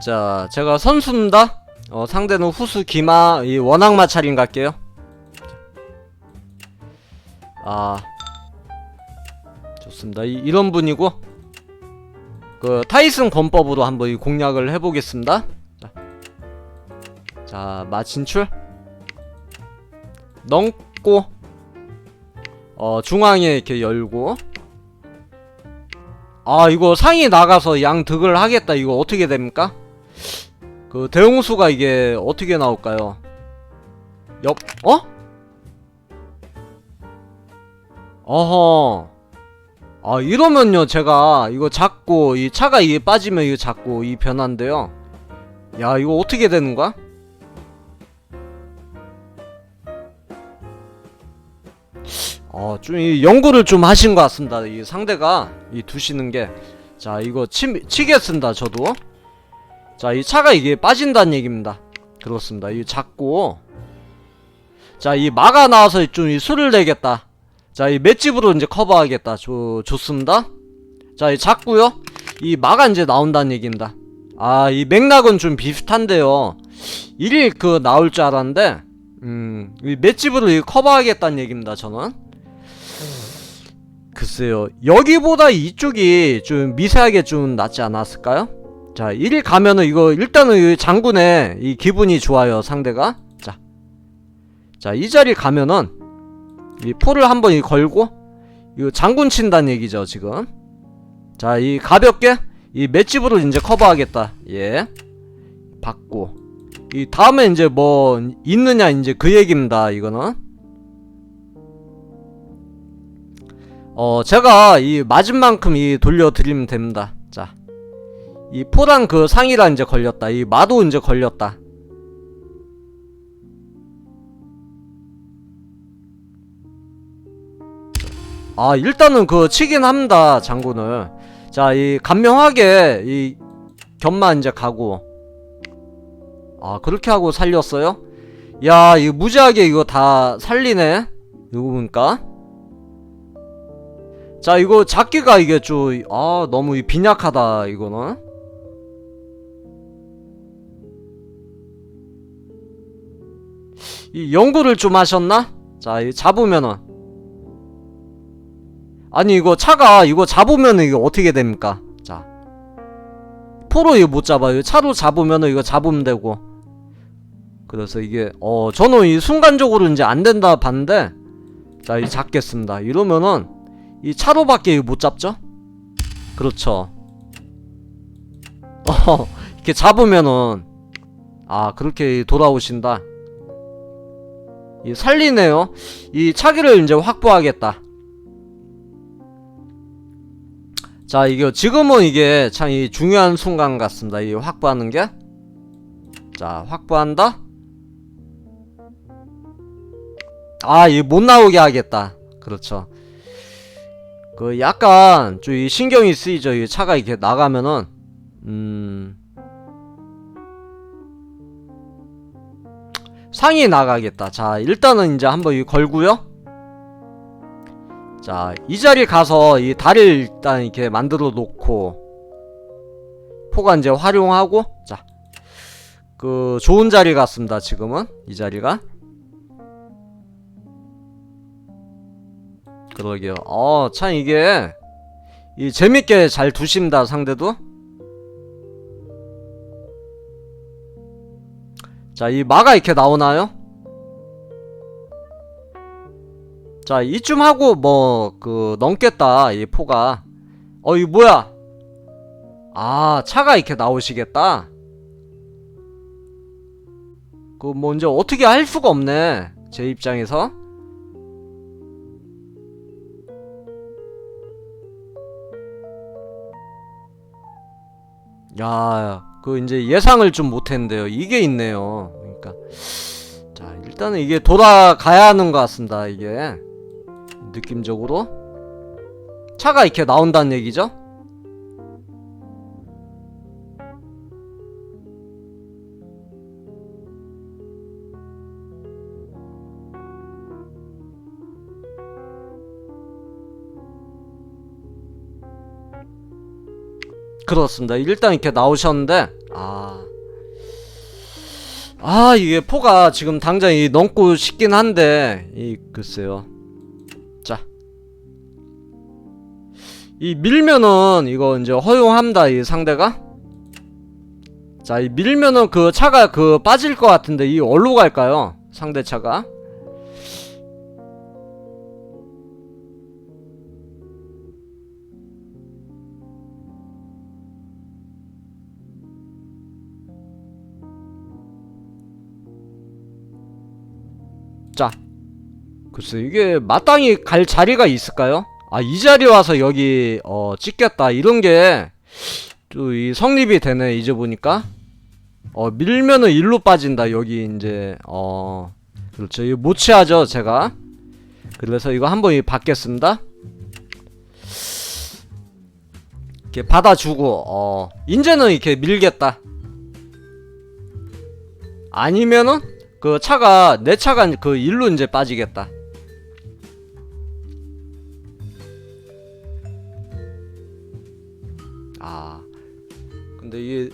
자, 제가 선수입니다. 어, 상대는 후수 기마 이 원악 마찰인 갈게요. 아, 좋습니다. 이, 이런 분이고 그 타이슨 권법으로 한번 이 공략을 해보겠습니다. 자, 자 마진출 넘고 어 중앙에 이렇게 열고 아 이거 상이 나가서 양 득을 하겠다 이거 어떻게 됩니까? 그 대홍수가 이게 어떻게 나올까요? 옆 어? 어허 아 이러면요 제가 이거 잡고 이 차가 이게 빠지면 이거 잡고 이 변한데요 야 이거 어떻게 되는 거야? 어 좀 이 연구를 좀 하신 것 같습니다 이 상대가 이 두시는 게 자 이거 치, 치겠습니다 저도 자 이 차가 이게 빠진다는 얘기입니다 그렇습니다 이 잡고 자 이 마가 나와서 좀 이 수를 내겠다 자, 이 맷집으로 이제 커버하겠다. 좋, 좋습니다. 자, 이 작고요. 이 마가 이제 나온다는 얘기입니다. 아, 이 맥락은 좀 비슷한데요. 일일 그 나올 줄 알았는데, 음, 이 맷집으로 이 커버하겠다는 얘기입니다. 저는. 글쎄요. 여기보다 이쪽이 좀 미세하게 좀 낫지 않았을까요? 자, 1일 가면은 이거 일단은 이 장군의 이 기분이 좋아요. 상대가. 자. 자, 이 자리 가면은 이 포를 한번 이 걸고 이거 장군 친다는 얘기죠 지금 자 이 가볍게 이 맷집으로 이제 커버하겠다 예 받고 이 다음에 이제 뭐 있느냐 이제 그 얘기입니다 이거는 어 제가 이 맞은 만큼 이 돌려드리면 됩니다. 자 이 포랑 그 상이랑 이제 걸렸다. 이 마도 이제 걸렸다. 아 일단은 그 치긴 합니다 장군을. 자 이 간명하게 이 견만 이제 가고. 아 그렇게 하고 살렸어요? 야 이거 무지하게 이거 다 살리네 이거 보니까 자 이거 잡기가 이게 좀 아 너무 이 빈약하다 이거는 이 연구를 좀 하셨나? 자 이 잡으면은 아니 이거 차가 이거 잡으면 이거 어떻게 됩니까? 자 포로 이거 못 잡아요. 차로 잡으면 이거 잡으면 되고 그래서 이게 어 저는 이 순간적으로 이제 안 된다 봤는데 자 이 잡겠습니다. 이러면은 이 차로밖에 못 잡죠? 그렇죠. 어 이렇게 잡으면은 아 그렇게 돌아오신다. 이 살리네요. 이 차기를 이제 확보하겠다. 자 이게 지금은 이게 참 이 중요한 순간 같습니다 이 확보하는 게 자 확보한다 아이 못 나오게 하겠다 그렇죠 그 약간 좀 이 신경이 쓰이죠. 이 차가 이렇게 나가면은. 음. 상이 나가겠다. 자 일단은 이제 한번 이 걸고요. 자, 이 자리 가서 이 다리를 일단 이렇게 만들어 놓고 포가 이제 활용하고 자. 그 좋은 자리 같습니다. 지금은. 이 자리가 그러게요. 어, 참 이게 이 재밌게 잘 두십니다. 상대도. 자, 이 마가 이렇게 나오나요? 자 이쯤 하고 뭐 그 넘겠다 이 포가 어 이 뭐야 아 차가 이렇게 나오시겠다 그뭐 어떻게 할 수가 없네 제 입장에서 야 그 이제 예상을 좀 못했는데요. 이게 있네요. 그러니까. 자 일단은 이게 돌아가야 하는 것 같습니다 이게. 느낌적으로. 차가 이렇게 나온다는 얘기죠 그렇습니다. 일단 이렇게 나오셨는데 아. 아, 이게 포가 지금 당장 이 넘고 싶긴 한데 이 글쎄요. 자. 이 밀면은 이거 이제 허용합니다. 이 상대가. 자, 이 밀면은 그 차가 그 빠질 것 같은데 이 어디로 갈까요? 상대 차가. 자. 글쎄 이게 마땅히 갈 자리가 있을까요? 아, 이 자리 와서 여기 어 찍겠다. 이런 게 또 이 성립이 되네. 이제 보니까. 어, 밀면은 일로 빠진다. 여기 이제 어 그렇죠. 이거 못 취하죠, 제가. 그래서 이거 한번 이 받겠습니다. 이렇게 받아주고 어 인제는 이렇게 밀겠다. 아니면은 그 차가 내 차가 그 일로 이제 빠지겠다. 아 근데 이게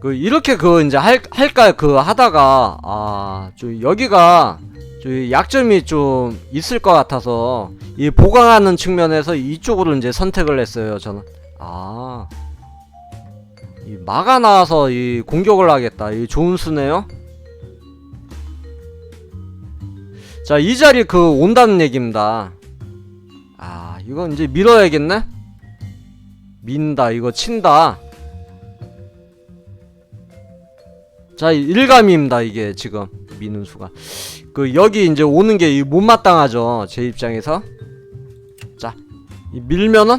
그 이렇게 그 이제 할 할까 그 하다가 아 좀 여기가 좀 약점이 좀 있을 것 같아서 이 보강하는 측면에서 이쪽으로 이제 선택을 했어요 저는 아. 이 막아 나와서 이 공격을 하겠다. 이 좋은 수네요. 자, 이 자리 그 온다는 얘기입니다. 아, 이건 이제 밀어야겠네? 민다, 이거 친다. 자, 일감입니다, 이게 지금. 미는 수가. 그, 여기 이제 오는 게이 못마땅하죠. 제 입장에서. 자, 이 밀면은?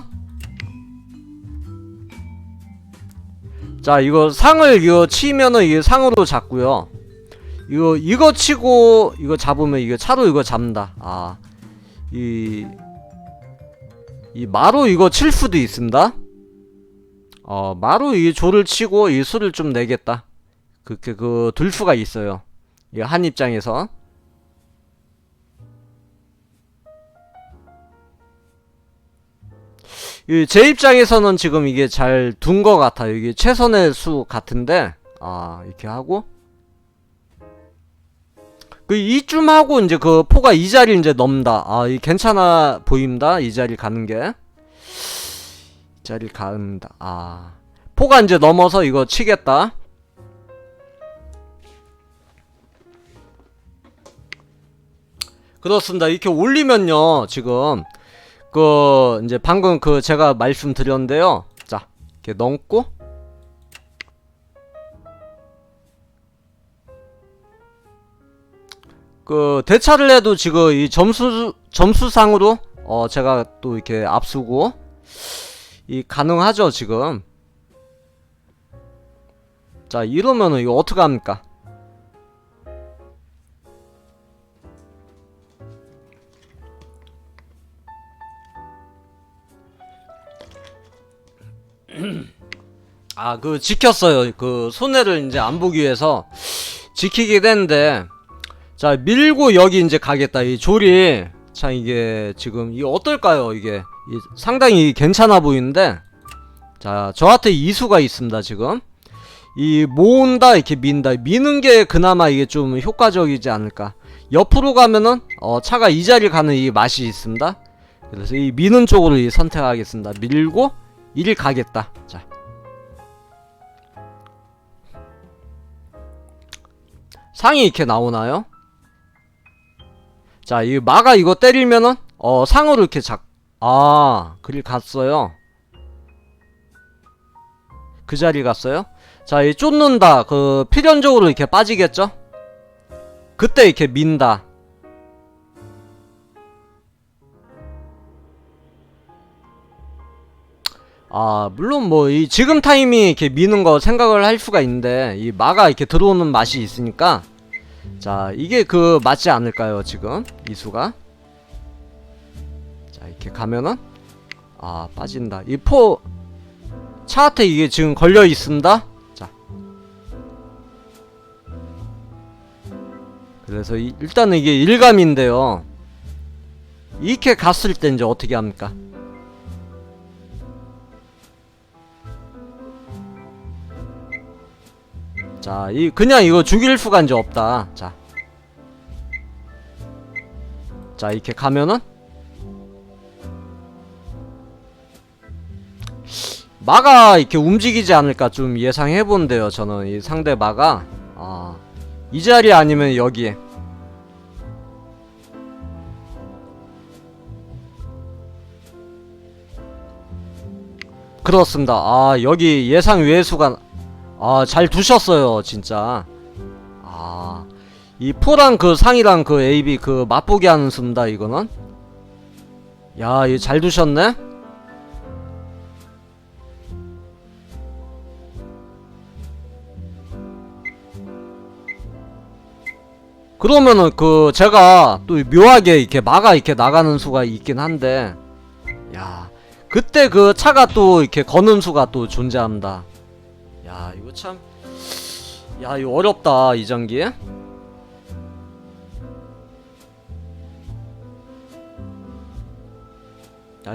자, 이거 상을 이거 치면은 이게 상으로 잡고요. 이거 이거 치고 이거 잡으면 이거 차로 이거 잡는다. 아. 이 이 마로 이거 칠 수도 있습니다. 어, 마로 이 조를 치고 이 수를 좀 내겠다. 그렇게 그 둘 수가 있어요. 이 한 입장에서. 제 입장에서는 지금 이게 잘 둔 것 같아요. 이게 최선의 수 같은데, 아, 이렇게 하고. 그 이쯤 하고 이제 그 포가 이 자리 이제 넘다. 아, 이 괜찮아 보입니다. 이 자리 가는 게. 이 자리 간다. 아. 포가 이제 넘어서 이거 치겠다. 그렇습니다. 이렇게 올리면요, 지금 그 이제 방금 그 제가 말씀드렸는데요. 자, 이렇게 넘고 그 대차를 해도 지금 이 점수 점수상으로 어 제가 또 이렇게 앞서고 이 가능하죠 지금. 자 이러면은 이거 어떻게 합니까? 아, 그, 지켰어요. 그, 손해를 이제 안 보기 위해서 지키게 됐는데, 자, 밀고 여기 이제 가겠다. 이 조리. 참, 이게 지금, 이게 어떨까요? 이게. 이 상당히 괜찮아 보이는데, 자, 저한테 이수가 있습니다, 지금. 이, 모은다, 이렇게 민다. 미는 게 그나마 이게 좀 효과적이지 않을까. 옆으로 가면은, 어, 차가 이 자리 가는 이 맛이 있습니다. 그래서 이 미는 쪽으로 이 선택하겠습니다. 밀고, 일 가겠다. 자. 상이 이렇게 나오나요? 자, 이 마가 이거 때리면은 어 상으로 이렇게 작. 아, 그릴 갔어요. 그 자리 갔어요? 자, 이 쫓는다. 그 필연적으로 이렇게 빠지겠죠? 그때 이렇게 민다. 아, 물론 뭐, 이 지금 타이밍 이렇게 미는 거 생각을 할 수가 있는데, 이 마가 이렇게 들어오는 맛이 있으니까, 자, 이게 그 맞지 않을까요, 지금? 이수가? 자, 이렇게 가면은, 아, 빠진다. 이 포, 차한테 이게 지금 걸려 있습니다. 자. 그래서 이, 일단은 이게 일감인데요. 이렇게 갔을 때 이제 어떻게 합니까? 자, 이 그냥 이거 죽일 수가 이제 없다. 자. 자, 이렇게 가면은 마가 이렇게 움직이지 않을까 좀 예상해 본대요. 저는 이 상대 마가 아, 이 자리 아니면 여기에 그렇습니다. 아, 여기 예상 외수가 아, 잘 두셨어요, 진짜. 아, 이 포랑 그 상이랑 그 AB 그 맛보게 하는 수입니다, 이거는. 야, 이거 잘 두셨네? 그러면은 그 제가 또 묘하게 이렇게 막아 이렇게 나가는 수가 있긴 한데 야 그때 그 차가 또 이렇게 거는 수가 또 존재합니다 야 이거 참 야 이거 어렵다 이전기. 야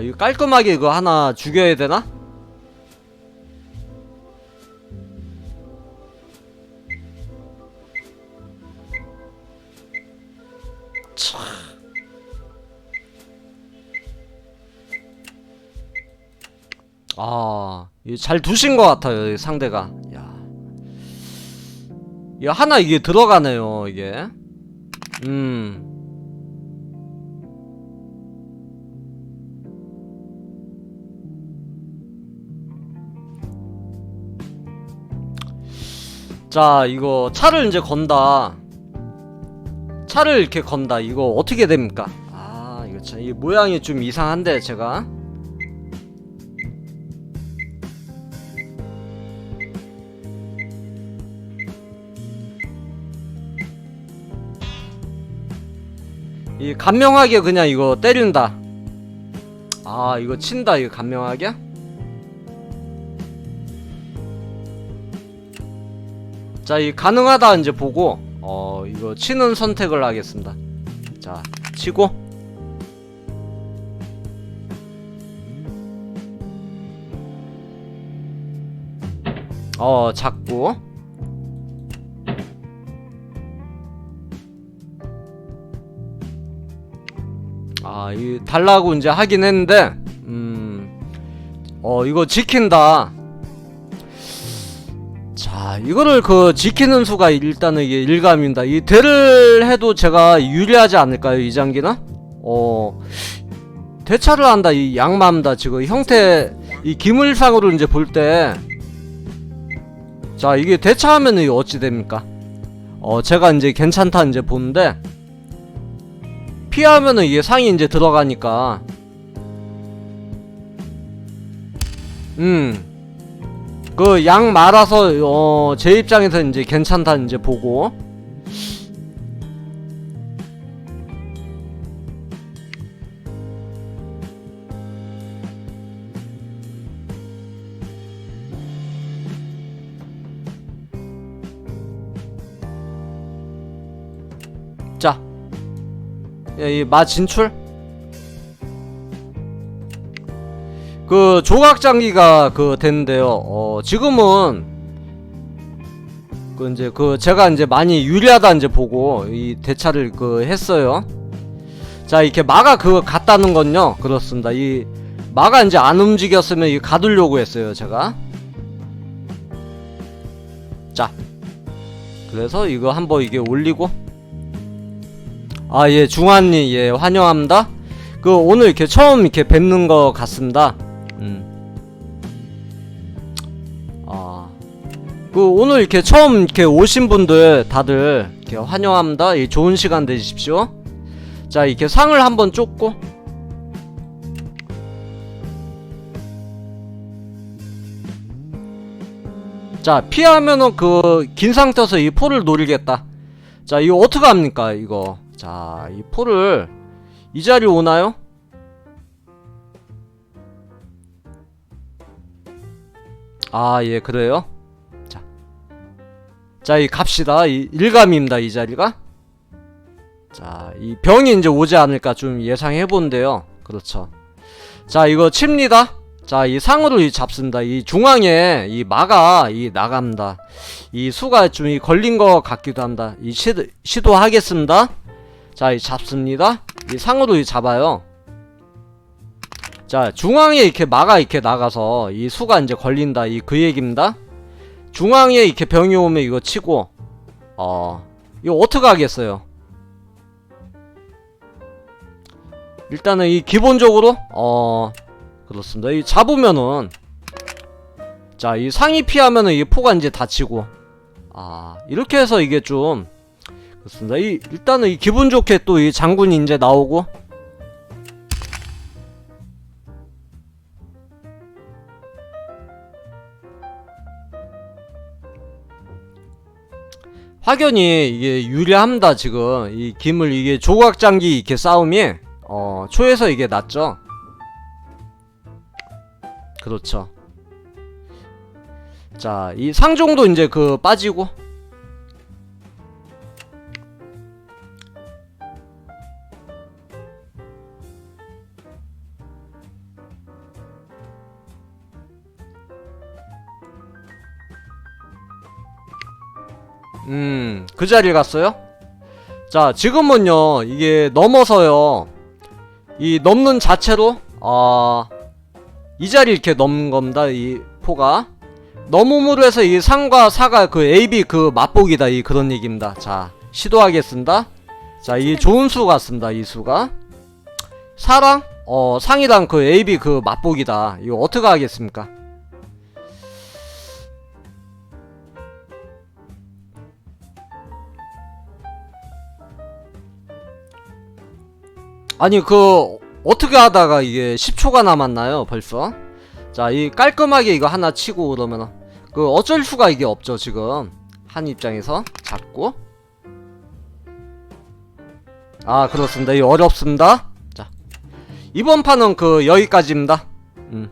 이거 깔끔하게 이거 하나 죽여야 되나? 아, 잘 두신 것 같아요, 이 상대가. 야. 이거 하나 이게 들어가네요, 이게. 음. 자, 이거 차를 이제 건다. 차를 이렇게 건다. 이거 어떻게 됩니까? 아, 이거 참, 이 모양이 좀 이상한데, 제가. 이 간명하게 그냥 이거 때린다. 아 이거 친다 이거 간명하게. 자 이 가능하다 이제 보고 어 이거 치는 선택을 하겠습니다. 자 치고 어 잡고 아, 이 달라고 이제 하긴 했는데, 음, 어, 이거 지킨다. 자, 이거를 그 지키는 수가 일단은 이게 일감입니다. 이 대를 해도 제가 유리하지 않을까요, 이 장기는? 어, 대차를 한다, 이 양마입니다. 지금 형태, 이 기물상으로 이제 볼 때, 자, 이게 대차하면은 이게 어찌 됩니까? 어, 제가 이제 괜찮다 이제 보는데, 피하면은 이게 상이 이제 들어가니까. 음 그 양 말아서 어 제 입장에서 이제 괜찮다 이제 보고 예, 이마 진출? 그 조각 장기가 그 됐는데요. 어 지금은 그 이제 그 제가 이제 많이 유리하다 이제 보고 이 대차를 그 했어요. 자 이렇게 마가 그거 갔다는 건요. 그렇습니다. 이 마가 이제 안 움직였으면 이 가두려고 했어요. 제가. 자 그래서 이거 한번 이게 올리고 아, 예, 중환님, 예, 환영합니다. 그, 오늘 이렇게 처음 이렇게 뵙는 것 같습니다. 음. 아. 그, 오늘 이렇게 처음 이렇게 오신 분들 다들 이렇게 환영합니다. 예, 좋은 시간 되십시오. 자, 이렇게 상을 한번 쫓고. 자, 피하면은 그, 긴 상태에서 이 포를 노리겠다. 자, 이거 어떻게 합니까, 이거. 자, 이 포를 이 자리 오나요? 아, 예, 그래요? 자. 자, 이 갑시다. 이 일감입니다, 이 자리가. 자, 이 병이 이제 오지 않을까 좀 예상해 본데요. 그렇죠. 자, 이거 칩니다. 자, 이 상으로 이 잡습니다. 이 중앙에 이 마가 이 나갑니다. 이 수가 좀 이 걸린 것 같기도 합니다. 이 시도, 시도하겠습니다. 자, 이 잡습니다. 이 상으로 이 잡아요. 자, 중앙에 이렇게 마가 이렇게 나가서 이 수가 이제 걸린다. 이 그 얘기입니다. 중앙에 이렇게 병이 오면 이거 치고, 어, 이거 어떻게 하겠어요? 일단은 이 기본적으로, 어, 그렇습니다. 이 잡으면은, 자, 이 상이 피하면은 이 포가 이제 다치고, 아, 이렇게 해서 이게 좀, 그렇습니다. 이, 일단은 이 기분 좋게 또 이 장군이 이제 나오고, 확연히 이게 유리합니다 지금. 이 김을 이게 조각장기 이렇게 싸움이. 어 초에서 이게 낫죠. 그렇죠. 자 이 상종도 이제 그 빠지고 음, 그 자리에 갔어요? 자, 지금은요, 이게 넘어서요, 이 넘는 자체로, 아, 이 자리 이렇게 넘는 겁니다, 이 포가. 넘음으로 해서 이 상과 사가 그 AB 그 맛보기다, 이 그런 얘기입니다. 자, 시도하겠습니다. 자, 이 좋은 수 같습니다, 이 수가. 사랑? 어, 상이랑 그 AB 그 맛보기다. 이거 어떻게 하겠습니까? 아니 그 어떻게 하다가 이게 10초가 남았나요 벌써? 자 이 깔끔하게 이거 하나 치고 그러면은 그 어쩔 수가 이게 없죠 지금. 한 입장에서 잡고. 아 그렇습니다. 이 어렵습니다. 자 이번 판은 그 여기까지입니다. 음